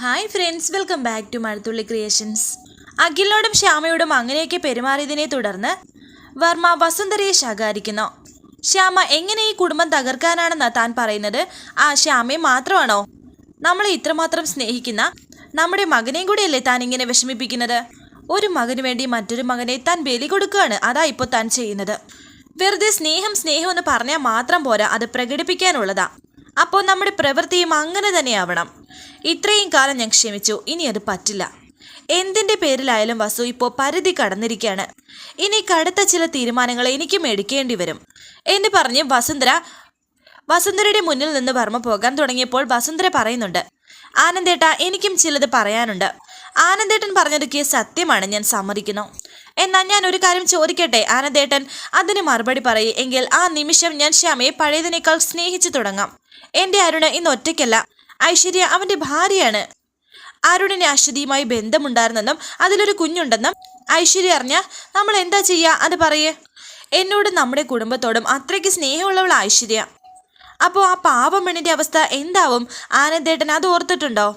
Hi friends welcome back to Mazhathulli creations അഖിലിനോടും ശ്യാമയോടും അങ്ങനെയൊക്കെ പെരുമാറിയതിനെ തുടർന്ന് വർമ്മ വസുന്ധരയെ ശകാരിക്കുന്നു. ശ്യാമ എങ്ങനെ ഈ കുടുംബം തകർക്കാനാണെന്ന് താൻ പറയുന്നത്? ആ ശ്യാമയെ മാത്രമാണോ? നമ്മളെ ഇത്രമാത്രം സ്നേഹിക്കുന്ന നമ്മുടെ മകനെയും കൂടിയല്ലേ താൻ ഇങ്ങനെ വിഷമിപ്പിക്കുന്നത്? ഒരു മകന് വേണ്ടി മറ്റൊരു മകനെ താൻ ബലി കൊടുക്കുകയാണ്. അതാ ഇപ്പോൾ താൻ ചെയ്യുന്നത്. വെറുതെ സ്നേഹം സ്നേഹം എന്ന് പറഞ്ഞാൽ മാത്രം പോരാ. അത് പ്രകടിപ്പിക്കാനുള്ളതാ. അപ്പോൾ നമ്മുടെ പ്രവൃത്തിയും അങ്ങനെ തന്നെയാവണം. ഇത്രയും കാലം ഞാൻ ക്ഷമിച്ചു. ഇനി അത് പറ്റില്ല. എന്തിന്റെ പേരിലായാലും വസു ഇപ്പോൾ പരിധി കടന്നിരിക്കുകയാണ്. ഇനി കടുത്ത ചില തീരുമാനങ്ങൾ എനിക്കും എടുക്കേണ്ടി വരും. എന്ന് പറഞ്ഞ് വസുന്ധര വസുന്ധരയുടെ മുന്നിൽ നിന്ന് വർമ്മ പോകാൻ തുടങ്ങിയപ്പോൾ വസുന്ധര പറയുന്നുണ്ട് ആനന്ദേട്ട എനിക്കും ചിലത് പറയാനുണ്ട്. ആനന്ദേട്ടൻ പറഞ്ഞതൊക്കെ സത്യമാണ്. ഞാൻ സമ്മതിക്കുന്നു. എന്നാൽ ഞാൻ ഒരു കാര്യം ചോദിക്കട്ടെ ആനന്ദേട്ടൻ? അതിന് മറുപടി പറയും. എങ്കിൽ ആ നിമിഷം ഞാൻ ശ്യാമയെ പഴയതിനേക്കാൾ സ്നേഹിച്ചു തുടങ്ങാം. എന്റെ അരുണ് ഇന്ന് ഒറ്റയ്ക്കല്ല. ഐശ്വര്യ അവന്റെ ഭാര്യയാണ്. അരുണിന് അശ്വതിയുമായി ബന്ധമുണ്ടായിരുന്നെന്നും അതിലൊരു കുഞ്ഞുണ്ടെന്നും ഐശ്വര്യ അറിഞ്ഞ നമ്മൾ എന്താ ചെയ്യുക അത് പറയേ. എന്നോട് നമ്മുടെ കുടുംബത്തോടും അത്രയ്ക്ക് സ്നേഹമുള്ളവൾ ഐശ്വര്യ. അപ്പോൾ ആ പാവം അവസ്ഥ എന്താവും? ആനന്ദേട്ടൻ അത് ഓർത്തിട്ടുണ്ടോ?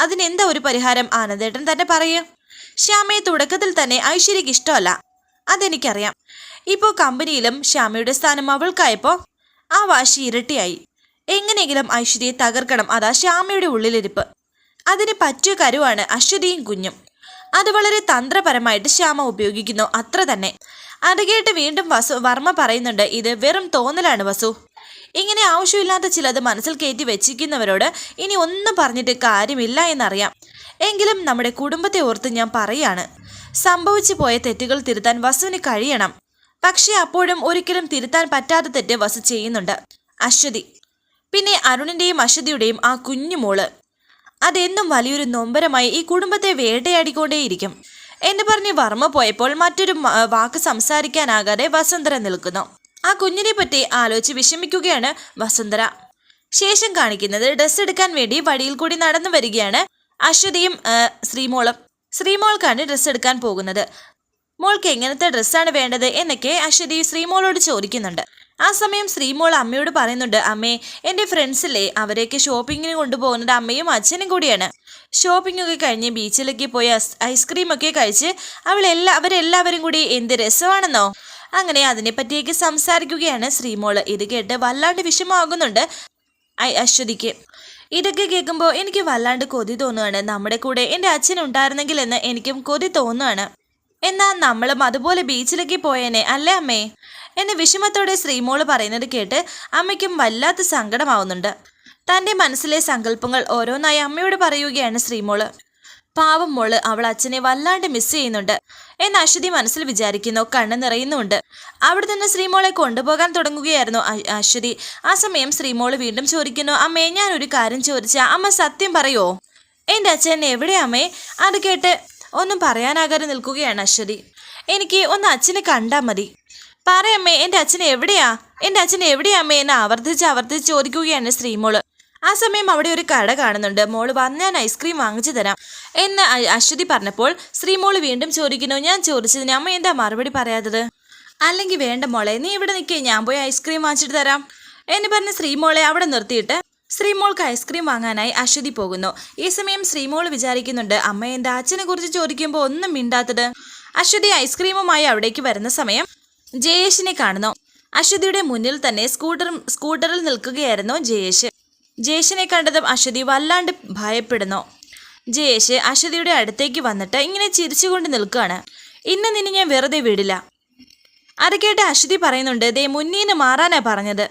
അതിനെന്താ ഒരു പരിഹാരം? ആനന്ദേട്ടൻ തന്നെ പറയൂ. ശ്യാമയെ തുടക്കത്തിൽ തന്നെ ഐശ്വര്യക്ക് ഇഷ്ടമല്ല. അതെനിക്കറിയാം. ഇപ്പോൾ കമ്പനിയിലും ശ്യാമയുടെ സ്ഥാനം അവൾക്കായപ്പോൾ ആ വാശി ഇരട്ടിയായി. എങ്ങനെയെങ്കിലും ഐശ്വര്യയെ തകർക്കണം. അതാ ശ്യാമയുടെ ഉള്ളിലിരിപ്പ്. അതിന് പറ്റിയ കരുവാണ് അശ്വതിയും കുഞ്ഞും. അത് വളരെ തന്ത്രപരമായിട്ട് ശ്യാമ ഉപയോഗിക്കുന്നു. അത്ര തന്നെ. അത് കേട്ട് വീണ്ടും വസു വർമ്മ പറയുന്നുണ്ട് ഇത് വെറും തോന്നലാണ് വസു. ഇങ്ങനെ ആവശ്യമില്ലാത്ത ചിലത് മനസ്സിൽ കയറ്റി വെച്ചിരിക്കുന്നവരോട് ഇനി ഒന്നും പറഞ്ഞിട്ട് കാര്യമില്ല എന്നറിയാം. എങ്കിലും നമ്മുടെ കുടുംബത്തെ ഓർത്ത് ഞാൻ പറയാണ്. സംഭവിച്ചു പോയ തെറ്റുകൾ തിരുത്താൻ വസുവിന് കഴിയണം. പക്ഷേ അപ്പോഴും ഒരിക്കലും തിരുത്താൻ പറ്റാത്ത തെറ്റ് വസു ചെയ്യുന്നുണ്ട്. അശ്വതി പിന്നെ അരുണിന്റെയും അശ്വതിയുടെയും ആ കുഞ്ഞുമോൾ അതെന്നും വലിയൊരു നൊമ്പരമായി ഈ കുടുംബത്തെ വേട്ടയാടിക്കൊണ്ടേയിരിക്കും. എന്ന് പറഞ്ഞ് വർമ്മ പോയപ്പോൾ മറ്റൊരു വാക്ക് സംസാരിക്കാനാകാതെ വസുന്ധര നിൽക്കുന്നു. ആ കുഞ്ഞിനെ പറ്റി ആലോചിച്ച് വിഷമിക്കുകയാണ് വസുന്ധര ശേഷം കാണിക്കുന്നത് ഡ്രസ് എടുക്കാൻ വേണ്ടി വഴിയിൽ കൂടി നടന്നു വരികയാണ് അശ്വതിയും ശ്രീമോളും. ശ്രീമോൾക്കാണ് ഡ്രസ്സ് എടുക്കാൻ പോകുന്നത്. മോൾക്ക് എങ്ങനത്തെ ഡ്രസ്സാണ് വേണ്ടത് എന്നൊക്കെ അശ്വതി ശ്രീമോളോട് ചോദിക്കുന്നുണ്ട്. ആ സമയം ശ്രീമോൾ അമ്മയോട് പറയുന്നുണ്ട് അമ്മേ എന്റെ ഫ്രണ്ട്സില്ലേ അവരെയൊക്കെ ഷോപ്പിങ്ങിന് കൊണ്ടുപോകുന്നത് അമ്മയും അച്ഛനും കൂടിയാണ്. ഷോപ്പിങ്ങൊക്കെ കഴിഞ്ഞ് ബീച്ചിലൊക്കെ പോയി ഐസ്ക്രീമൊക്കെ കഴിച്ച് അവൾ എല്ലാ അവരെല്ലാവരും കൂടി എന്ത് രസമാണെന്നോ? അങ്ങനെ അതിനെപ്പറ്റിയൊക്കെ സംസാരിക്കുകയാണ് ശ്രീമോൾ ഇത് കേട്ട് വല്ലാണ്ട് വിഷമമാകുന്നുണ്ട് ഐ- അശ്വതിക്ക്. ഇതൊക്കെ കേൾക്കുമ്പോൾ എനിക്ക് വല്ലാണ്ട് കൊതി തോന്നുകയാണ് നമ്മുടെ കൂടെ എന്റെ അച്ഛൻ ഉണ്ടായിരുന്നെങ്കിൽ എന്ന് എനിക്കും കൊതി തോന്നുകയാണ് എന്നാൽ നമ്മളും അതുപോലെ ബീച്ചിലേക്ക് പോയേനെ അല്ലേ അമ്മേ? എന്നെ വിഷമത്തോടെ ശ്രീമോൾ പറയുന്നത് കേട്ട് അമ്മയ്ക്കും വല്ലാത്ത സങ്കടമാവുന്നുണ്ട്. തന്റെ മനസ്സിലെ സങ്കല്പങ്ങൾ ഓരോന്നായി അമ്മയോട് പറയുകയാണ് ശ്രീമോൾ. പാവം മോൾ അവൾ അച്ഛനെ വല്ലാണ്ട് മിസ് ചെയ്യുന്നുണ്ട് എന്ന് അശ്വതി മനസ്സിൽ വിചാരിക്കുന്നു കണ്ണ് നിറയുന്നുണ്ട് അവിടെ നിന്ന് ശ്രീമോളെ കൊണ്ടുപോകാൻ തുടങ്ങുകയായിരുന്നു അശ്വതി. ആ സമയം ശ്രീമോൾ വീണ്ടും ചോദിക്കുന്നു അമ്മേ ഞാൻ ഒരു കാര്യം ചോദിച്ചാ അമ്മ സത്യം പറയോ? എന്റെ അച്ഛൻ എവിടെ അമ്മേ? അത് കേട്ട് ഒന്നും പറയാനാകാതെ നിൽക്കുകയാണ് അശ്വതി. എനിക്ക് ഒന്ന് അച്ഛനെ കണ്ടാൽ മതി. പറയമ്മേ എന്റെ അച്ഛൻ എവിടെയാ? എന്റെ അച്ഛൻ എവിടെയാ അമ്മേ? എന്ന് ആവർത്തിച്ച് ആവർത്തിച്ച് ചോദിക്കുകയാണ് ശ്രീമോൾ. ആ സമയം അവിടെ ഒരു കട കാണുന്നുണ്ട്. മോൾ വന്ന് ഞാൻ ഐസ്ക്രീം വാങ്ങിച്ചു തരാം എന്ന് അശ്വതി പറഞ്ഞപ്പോൾ ശ്രീമോൾ വീണ്ടും ചോദിക്കുന്നു ഞാൻ ചോദിച്ചതിന് അമ്മ എന്താ മറുപടി പറയാത്തത്? അല്ലെങ്കിൽ വേണ്ട മോളെ നീ ഇവിടെ നിൽക്കേ ഞാൻ പോയി ഐസ്ക്രീം വാങ്ങിച്ചിട്ട് തരാം. എന്ന് പറഞ്ഞ് ശ്രീമോളെ അവിടെ നിർത്തിയിട്ട് ശ്രീമോൾക്ക് ഐസ്ക്രീം വാങ്ങാനായി അശ്വതി പോകുന്നു. ഈ സമയം ശ്രീമോൾ വിചാരിക്കുന്നുണ്ട് അമ്മ എന്റെ അച്ഛനെ കുറിച്ച് ചോദിക്കുമ്പോൾ ഒന്നും മിണ്ടാത്തത്? അശ്വതി ഐസ്ക്രീമുമായി അവിടേക്ക് വരുന്ന സമയം ജയേഷിനെ കാണുന്നു. അശ്വതിയുടെ മുന്നിൽ തന്നെ സ്കൂട്ടർ സ്കൂട്ടറിൽ നിൽക്കുകയായിരുന്നു ജയേഷ്. ജയേഷിനെ കണ്ടതും അശ്വതി വല്ലാണ്ട് ഭയപ്പെടുന്നു. ജയേഷ് അശ്വതിയുടെ അടുത്തേക്ക് വന്നിട്ട് ഇങ്ങനെ ചിരിച്ചുകൊണ്ട് നിൽക്കുകയാണ്. ഇന്ന് നിന്നെ ഞാൻ വെറുതെ വിടില്ല. അത് കേട്ട് അശ്വതി പറയുന്നുണ്ട് ദേ മുന്നീന്ന് മാറാനാ പറഞ്ഞത്.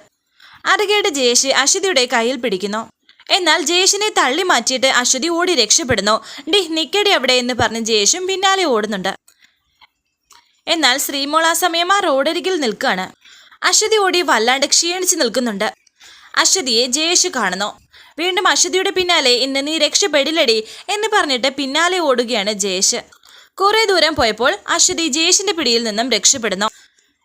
അത് കേട്ട് ജയേഷ് അശ്വതിയുടെ കയ്യിൽ പിടിക്കുന്നു. എന്നാൽ ജയേഷിനെ തള്ളി മാറ്റിയിട്ട് അശ്വതി ഓടി രക്ഷപ്പെടുന്നു. ഡി നിക്കടി അവിടെ എന്ന് പറഞ്ഞ് ജയേഷും പിന്നാലെ ഓടുന്നുണ്ട്. എന്നാൽ ശ്രീമോൾ ആ സമയം ആ റോഡരികിൽ നിൽക്കുകയാണ്. അശ്വതി ഓടി വല്ലാണ്ട് ക്ഷീണിച്ച് നിൽക്കുന്നുണ്ട്. അശ്വതിയെ ജയേഷ് കാണുന്നു. വീണ്ടും അശ്വതിയുടെ പിന്നാലെ ഇന്ന് നീ രക്ഷപ്പെടില്ലടി എന്ന് പറഞ്ഞിട്ട് പിന്നാലെ ഓടുകയാണ് ജയേഷ്. കുറേ ദൂരം പോയപ്പോൾ അശ്വതി ജയേഷിന്റെ പിടിയിൽ നിന്നും രക്ഷപ്പെടുന്നു.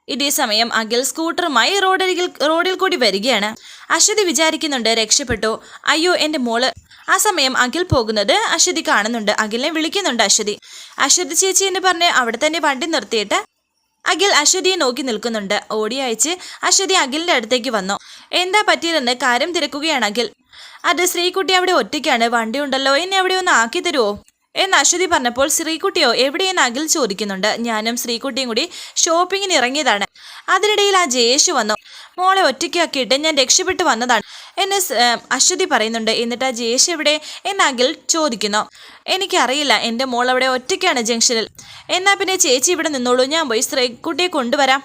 ഇതേ സമയം അഖിൽ സ്കൂട്ടറുമായി റോഡരികിൽ റോഡിൽ കൂടി വരികയാണ്. അശ്വതി വിചാരിക്കുന്നുണ്ട് രക്ഷപ്പെട്ടു. അയ്യോ എന്റെ മോൾ ആ സമയം അഖിൽ പോകുന്നത് അശ്വതി കാണുന്നുണ്ട്. അഖിലിനെ വിളിക്കുന്നുണ്ട് അശ്വതി. അശ്വതി ചേച്ചി എന്ന് പറഞ്ഞ് അവിടെ തന്നെ വണ്ടി നിർത്തിയിട്ട് അഖിൽ അശ്വതിയെ നോക്കി നിൽക്കുന്നുണ്ട്. ഓടി അയച്ച് അശ്വതി അഖിലിന്റെ അടുത്തേക്ക് വന്നു. എന്താ പറ്റിയതെന്ന് കാര്യം തിരക്കുകയാണ് അഖിൽ. അത് ശ്രീകുട്ടി അവിടെ ഒറ്റയ്ക്കാണ്. വണ്ടി ഉണ്ടല്ലോ. എന്നെ അവിടെ ഒന്ന് ആക്കി തരുമോ എന്ന് അശ്വതി പറഞ്ഞപ്പോൾ ശ്രീകുട്ടിയോ എവിടെയെന്ന് അഖിൽ ചോദിക്കുന്നുണ്ട്. ഞാനും ശ്രീകുട്ടിയും കൂടി ഷോപ്പിങ്ങിന് ഇറങ്ങിയതാണ്. അതിനിടയിൽ ആ ജയേഷ് വന്നു. മോളെ ഒറ്റയ്ക്കാക്കിയിട്ട് ഞാൻ രക്ഷപ്പെട്ടു വന്നതാണ് എന്നെ അശ്വതി പറയുന്നുണ്ട്. എന്നിട്ട് ആ ജയേഷ് എവിടെ എന്ന് അഖിൽ ചോദിക്കുന്നു. എനിക്കറിയില്ല. എന്റെ മോൾ അവിടെ ഒറ്റയ്ക്കാണ് ജംഗ്ഷനിൽ. എന്നാൽ പിന്നെ ചേച്ചി ഇവിടെ നിന്നോളൂ. ഞാൻ പോയി ശ്രീകുട്ടിയെ കൊണ്ടുവരാം.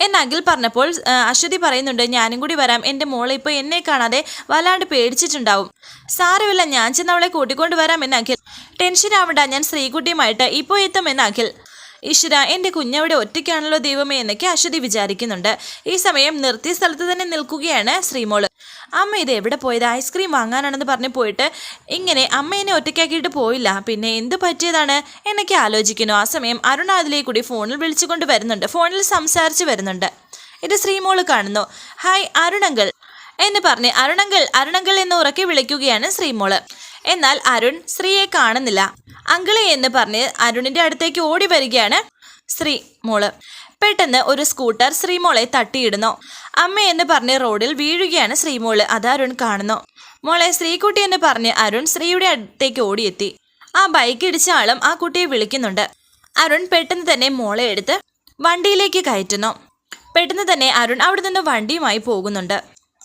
എന്ന് അഖിൽ പറഞ്ഞപ്പോൾ അശ്വതി പറയുന്നുണ്ട് ഞാനും കൂടി വരാം. എന്റെ മോളെ ഇപ്പോൾ എന്നെ കാണാതെ വല്ലാണ്ട് പേടിച്ചിട്ടുണ്ടാവും. സാരമില്ല ഞാൻ ചെന്ന് അവളെ കൂട്ടിക്കൊണ്ട് വരാം എന്ന് അഖിൽ. ടെൻഷൻ ആവണ്ട ഞാൻ ശ്രീകുട്ടിയുമായിട്ട് ഇപ്പോൾ എത്തും എന്ന് അഖിൽ. ഈശ്വര എന്റെ കുഞ്ഞവിടെ ഒറ്റയ്ക്കാണല്ലോ ദൈവമേ എന്നൊക്കെ അശ്വതി വിചാരിക്കുന്നുണ്ട്. ഈ സമയം നിർത്തിയ സ്ഥലത്ത് തന്നെ നിൽക്കുകയാണ് ശ്രീമോൾ. അമ്മ ഇത് എവിടെ പോയത്? ഐസ്ക്രീം വാങ്ങാനാണെന്ന് പറഞ്ഞ് പോയിട്ട് ഇങ്ങനെ അമ്മ എന്നെ ഒറ്റയ്ക്കാക്കിയിട്ട് പോയില്ല. പിന്നെ എന്ത് പറ്റിയതാണ്? എന്നൊക്കെ ആലോചിക്കുന്നു. ആ സമയം അതിലേക്ക് കൂടി ഫോണിൽ വിളിച്ചുകൊണ്ട് വരുന്നുണ്ട്. ഫോണിൽ സംസാരിച്ച് വരുന്നുണ്ട്. ഇത് ശ്രീമോൾ കാണുന്നു. ഹായ് അരുണങ്കൾ. എന്ന് പറഞ്ഞ് അരുണങ്കൾ അരുണങ്കൾ എന്ന് ഉറക്കി വിളിക്കുകയാണ് ശ്രീമോൾ. എന്നാൽ അരുൺ ശ്രീയെ കാണുന്നില്ല. അങ്കിളെ എന്ന് പറഞ്ഞ് അരുണിന്റെ അടുത്തേക്ക് ഓടി വരികയാണ് ശ്രീ മോൾ. പെട്ടെന്ന് ഒരു സ്കൂട്ടർ ശ്രീമോളെ തട്ടിയിടുന്നു. അമ്മ എന്ന് പറഞ്ഞ് റോഡിൽ വീഴുകയാണ് ശ്രീമോൾ അത് അരുൺ കാണുന്നു. മോളെ ശ്രീകുട്ടി എന്ന് പറഞ്ഞ് അരുൺ ശ്രീയുടെ അടുത്തേക്ക് ഓടിയെത്തി. ആ ബൈക്ക് ഇടിച്ച ആളും ആ കുട്ടിയെ വിളിക്കുന്നുണ്ട്. അരുൺ പെട്ടെന്ന് തന്നെ മോളെ എടുത്ത് വണ്ടിയിലേക്ക് കയറ്റുന്നു. പെട്ടെന്ന് തന്നെ അരുൺ അവിടെ നിന്ന് വണ്ടിയുമായി പോകുന്നുണ്ട്.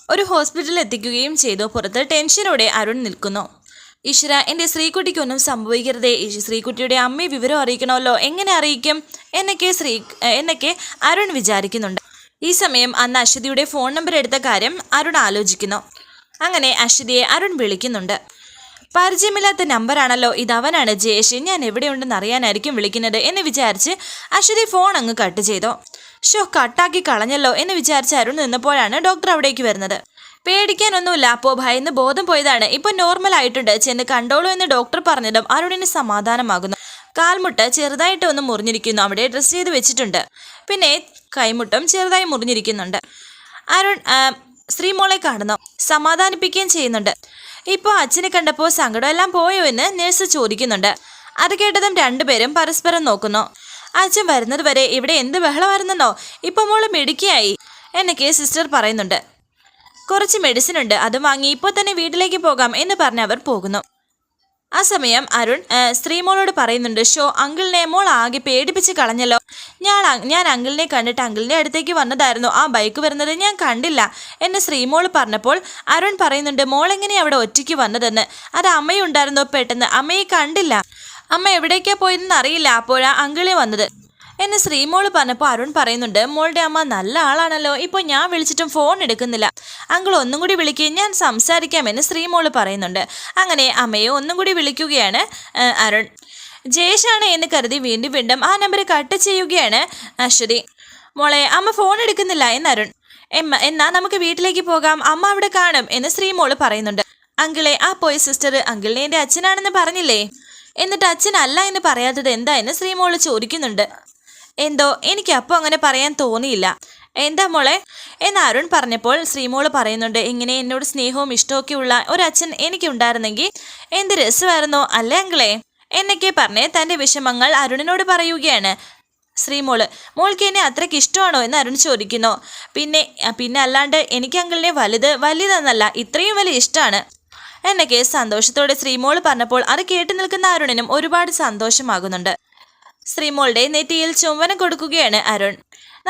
ഒരു ഹോസ്പിറ്റലിൽ എത്തിക്കുകയും ചെയ്തു. പുറത്ത് ടെൻഷനോടെ അരുൺ നിൽക്കുന്നു. ഈശ്വര എന്റെ ശ്രീകുട്ടിക്കൊന്നും സംഭവിക്കരുതേ. ശ്രീകുട്ടിയുടെ അമ്മയെ വിവരം അറിയിക്കണമല്ലോ. എങ്ങനെ അറിയിക്കും? എന്നൊക്കെ ശ്രീ എന്നൊക്കെ അരുൺ വിചാരിക്കുന്നുണ്ട്. ഈ സമയം അന്ന് അശ്വതിയുടെ ഫോൺ നമ്പർ എടുത്ത കാര്യം അരുൺ ആലോചിക്കുന്നു. അങ്ങനെ അശ്വതിയെ അരുൺ വിളിക്കുന്നുണ്ട്. പരിചയമില്ലാത്ത നമ്പറാണല്ലോ. ഇത് അവനാണ് ജയേഷ്. ഞാൻ എവിടെയുണ്ടെന്ന് അറിയാനായിരിക്കും വിളിക്കുന്നത് എന്ന് വിചാരിച്ച് അശ്വതി ഫോൺ അങ്ങ് കട്ട് ചെയ്തു. ഷോ കട്ടാക്കി കളഞ്ഞല്ലോ എന്ന് വിചാരിച്ച് അരുൺ നിന്നപ്പോഴാണ് ഡോക്ടർ അവിടേക്ക് വരുന്നത്. പേടിക്കാനൊന്നുമില്ല. അപ്പോൾ ഭയന്ന് ബോധം പോയതാണ്. ഇപ്പൊ നോർമൽ ആയിട്ടുണ്ട്. ചെന്ന് കണ്ടോളൂ എന്ന് ഡോക്ടർ പറഞ്ഞതും അരുണിന് സമാധാനമാകുന്നു. കാൽമുട്ട് ചെറുതായിട്ട് ഒന്ന് മുറിഞ്ഞിരിക്കുന്നു. അവിടെ ഡ്രസ് ചെയ്ത് വെച്ചിട്ടുണ്ട്. പിന്നെ കൈമുട്ടും ചെറുതായി മുറിഞ്ഞിരിക്കുന്നുണ്ട്. അരുൺ ശ്രീമോളെ കാണുന്നു. സമാധാനിപ്പിക്കുകയും ചെയ്യുന്നുണ്ട്. ഇപ്പോൾ അച്ഛനെ കണ്ടപ്പോൾ സങ്കടമെല്ലാം പോയോ എന്ന് നഴ്സ് ചോദിക്കുന്നുണ്ട്. അത് കേട്ടതും രണ്ടുപേരും പരസ്പരം നോക്കുന്നു. അച്ഛൻ വരുന്നത് വരെ ഇവിടെ എന്ത് ബഹളമായിരുന്നെന്നോ? ഇപ്പൊ മോൾ മിടുക്കിയായി. എന്നൊക്കെ സിസ്റ്റർ പറയുന്നുണ്ട്. കുറച്ച് മെഡിസിൻ ഉണ്ട്. അത് വാങ്ങി ഇപ്പോൾ തന്നെ വീട്ടിലേക്ക് പോകാം എന്ന് പറഞ്ഞ് അവർ പോകുന്നു. ആ സമയം അരുൺ സ്ത്രീമോളോട് പറയുന്നുണ്ട് ഷോ അങ്കിളിനെ മോൾ ആകെ പേടിപ്പിച്ച് കളഞ്ഞല്ലോ. ഞാൻ ഞാൻ അങ്കിളിനെ കണ്ടിട്ട് അങ്കിളിന്റെ അടുത്തേക്ക് വന്നതായിരുന്നു. ആ ബൈക്ക് വരുന്നത് ഞാൻ കണ്ടില്ല എന്ന് ശ്രീമോൾ പറഞ്ഞപ്പോൾ അരുൺ പറയുന്നുണ്ട് മോൾ എങ്ങനെയാണ് അവിടെ ഒറ്റയ്ക്ക് വന്നതെന്ന്? അത് അമ്മയുണ്ടായിരുന്നോ പെട്ടെന്ന്? അമ്മയെ കണ്ടില്ല. അമ്മ എവിടേക്കാ പോയതെന്ന് അറിയില്ല. അപ്പോഴാ അങ്കിളെ വന്നത്. എന്ന് ശ്രീമോൾ പറഞ്ഞപ്പോൾ അരുൺ പറയുന്നുണ്ട് മോളുടെ അമ്മ നല്ല ആളാണല്ലോ ഇപ്പോൾ ഞാൻ വിളിച്ചിട്ടും ഫോൺ എടുക്കുന്നില്ല. അങ്കിൾ ഒന്നും കൂടി വിളിക്കുകയും ഞാൻ സംസാരിക്കാമെന്ന് ശ്രീമോൾ പറയുന്നുണ്ട്. അങ്ങനെ അമ്മയെ ഒന്നും കൂടി വിളിക്കുകയാണ് അരുൺ. ജയേഷാണ് എന്ന് കരുതി വീണ്ടും വീണ്ടും ആ നമ്പർ കട്ട് ചെയ്യുകയാണ് അശ്വതി. മോളെ അമ്മ ഫോൺ എടുക്കുന്നില്ല എന്ന് അരുൺ. എമ്മ എന്നാ നമുക്ക് വീട്ടിലേക്ക് പോകാം അമ്മ അവിടെ കാണും എന്ന് ശ്രീമോൾ പറയുന്നുണ്ട്. അങ്കിളെ ആ പോയ സിസ്റ്റർ അങ്കിളിനെ എന്റെ അച്ഛനാണെന്ന് പറഞ്ഞില്ലേ? എന്നിട്ട് അച്ഛനല്ല എന്ന് പറയാത്തത് എന്താ? എന്ന് ശ്രീമോൾ ചോദിക്കുന്നുണ്ട്. എന്തോ എനിക്ക് അപ്പോൾ അങ്ങനെ പറയാൻ തോന്നിയില്ല. എന്താ മോളെ? എന്ന് അരുൺ പറഞ്ഞപ്പോൾ ശ്രീമോൾ പറയുന്നുണ്ട് ഇങ്ങനെ എന്നോട് സ്നേഹവും ഇഷ്ടമൊക്കെ ഉള്ള ഒരച്ഛൻ എനിക്കുണ്ടായിരുന്നെങ്കിൽ എന്ത് രസമായിരുന്നോ അല്ലേ അങ്കിളെ? എന്നൊക്കെ പറഞ്ഞ് തന്റെ വിഷമങ്ങൾ അരുണിനോട് പറയുകയാണ് ശ്രീമോൾ. മോൾക്ക് എന്നെ അത്രയ്ക്ക് ഇഷ്ടമാണോ? എന്ന് അരുൺ ചോദിക്കുന്നു. പിന്നെ പിന്നെ അല്ലാണ്ട് എനിക്ക് അങ്കിളിനെ വലുത് വലുതെന്നല്ല ഇത്രയും വലിയ ഇഷ്ടമാണ്. എന്നൊക്കെ സന്തോഷത്തോടെ ശ്രീമോൾ പറഞ്ഞപ്പോൾ അത് കേട്ടു നിൽക്കുന്ന അരുണിനും ഒരുപാട് സന്തോഷമാകുന്നുണ്ട്. ശ്രീമോളുടെ നെറ്റിയിൽ ചുംബനം കൊടുക്കുകയാണ് അരുൺ.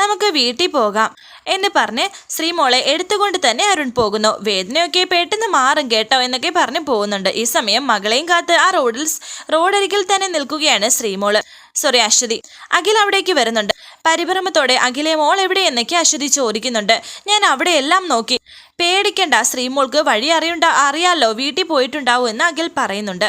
നമുക്ക് വീട്ടിൽ പോകാം എന്ന് പറഞ്ഞ് ശ്രീമോളെ എടുത്തുകൊണ്ട് തന്നെ അരുൺ പോകുന്നു. വേദനയൊക്കെ പെട്ടെന്ന് മാറും കേട്ടോ എന്നൊക്കെ പറഞ്ഞ് പോകുന്നുണ്ട്. ഈ സമയം മകളെയും കാത്ത് ആ റോഡിൽ റോഡരികിൽ തന്നെ നിൽക്കുകയാണ് ശ്രീമോൾ. സോറി അശ്വതി അഖിൽ അവിടേക്ക് വരുന്നുണ്ട്. പരിഭ്രമത്തോടെ അഖിലെ മോൾ എവിടെ എന്നൊക്കെ അശ്വതി ചോദിക്കുന്നുണ്ട്. ഞാൻ അവിടെ എല്ലാം നോക്കി. പേടിക്കണ്ട ശ്രീമോൾക്ക് വഴി അറിയണ്ട അറിയാലോ വീട്ടിൽ പോയിട്ടുണ്ടാവും എന്ന് അഖിൽ പറയുന്നുണ്ട്.